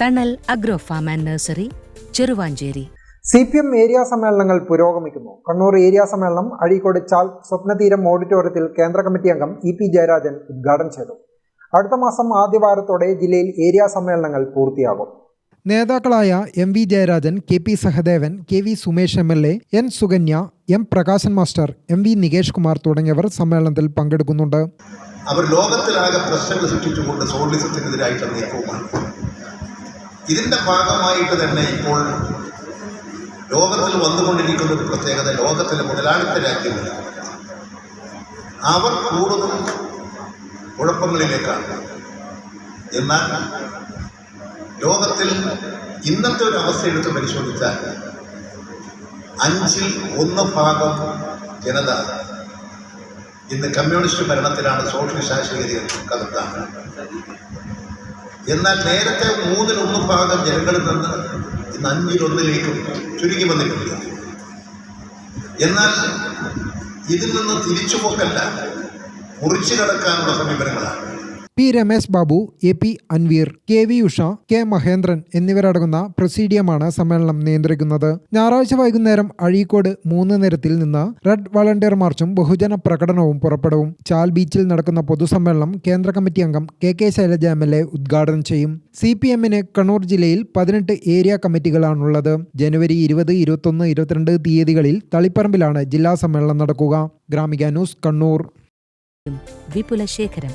Thanal agro farm and nursery Cheruvanchery. C P M area സമ്മേളനങ്ങൾ പുരോഗമിക്കുന്നു. Kannur area സമ്മേളനം അഴീക്കോട് ചാൽ സ്വപ്നതീരം ഓഡിറ്റോറിയത്തിൽ കേന്ദ്ര കമ്മിറ്റി അംഗം ഇ പി ജയരാജൻ ഉദ്ഘാടനം ചെയ്തു. അടുത്ത മാസം ആദ്യവാരത്തോടെ ജില്ലയിൽ ഏരിയ സമ്മേളനങ്ങൾ പൂർത്തിയാകും. നേതാക്കളായ M V Jayarajan K P Sahadevan K V Sumesh M L A N Sukanya M Prakashan master M V Nikesh Kumar തുടങ്ങിയവർ സമ്മേളനത്തിൽ പങ്കെടുക്കുന്നുണ്ട്. അവർ ലോകത്തിലാകെ പ്രശ്നങ്ങൾ സൃഷ്ടിച്ചുകൊണ്ട് സോളിസത്തിനെതിരായിട്ടുള്ള നീക്കവുമാണ് ഇതിന്റെ ഭാഗമായിട്ട് തന്നെ ഇപ്പോൾ ലോകത്തിൽ വന്നുകൊണ്ടിരിക്കുന്ന ഒരു പ്രത്യേകത ലോകത്തിലെ മുതലാളിത്ത രാജ്യങ്ങൾ. അവർ കൂടുതൽ കുഴപ്പങ്ങളിലേക്കാണ്. എന്നാൽ ലോകത്തിൽ ഇന്നത്തെ ഒരു അവസ്ഥ എടുത്ത് പരിശോധിച്ചാൽ അഞ്ചിൽ ഒന്ന് ഭാഗം ജനത ഇന്ന് കമ്മ്യൂണിസ്റ്റ് ഭരണത്തിലാണ് സോഷ്യൽ സോഷ്യലിസ്റ്റ് ശാസ്ത്രീയതയാണ് എന്നാൽ നേരത്തെ മൂന്നിലൊന്ന് ഭാഗം ജനങ്ങളിൽ നിന്ന് ഇന്ന് അഞ്ചിലൊന്നിലേക്കും ചുരുങ്ങി വന്നിട്ടുണ്ട്. എന്നാൽ ഇതിൽ നിന്ന് തിരിച്ചുപോക്കല്ല മുറിച്ചു കടക്കാനുള്ള സമീപനങ്ങളാണ് P Ramesh Babu A P Anveer K V Usha K Mahendran എന്നിവരടങ്ങുന്ന പ്രസീഡിയമാണ് സമ്മേളനം നിയന്ത്രിക്കുന്നത്. ഞായറാഴ്ച വൈകുന്നേരം അഴീക്കോട് മൂന്ന് നിരത്തിൽ നിന്ന് റെഡ് വളണ്ടിയർ മാർച്ചും ബഹുജന പ്രകടനവും പുറപ്പെടും. ചാൽ ബീച്ചിൽ നടക്കുന്ന പൊതുസമ്മേളനം കേന്ദ്ര കമ്മിറ്റി അംഗം K K Shailaja M L A ഉദ്ഘാടനം ചെയ്യും. സി പി എമ്മിന് കണ്ണൂർ ജില്ലയിൽ പതിനെട്ട് ഏരിയ കമ്മിറ്റികളാണുള്ളത്. ജനുവരി ഇരുപത് ഇരുപത്തൊന്ന് ഇരുപത്തിരണ്ട് തീയതികളിൽ തളിപ്പറമ്പിലാണ് ജില്ലാ സമ്മേളനം നടക്കുക. ഗ്രാമിക ന്യൂസ് കണ്ണൂർ. വിപുല ശേഖരം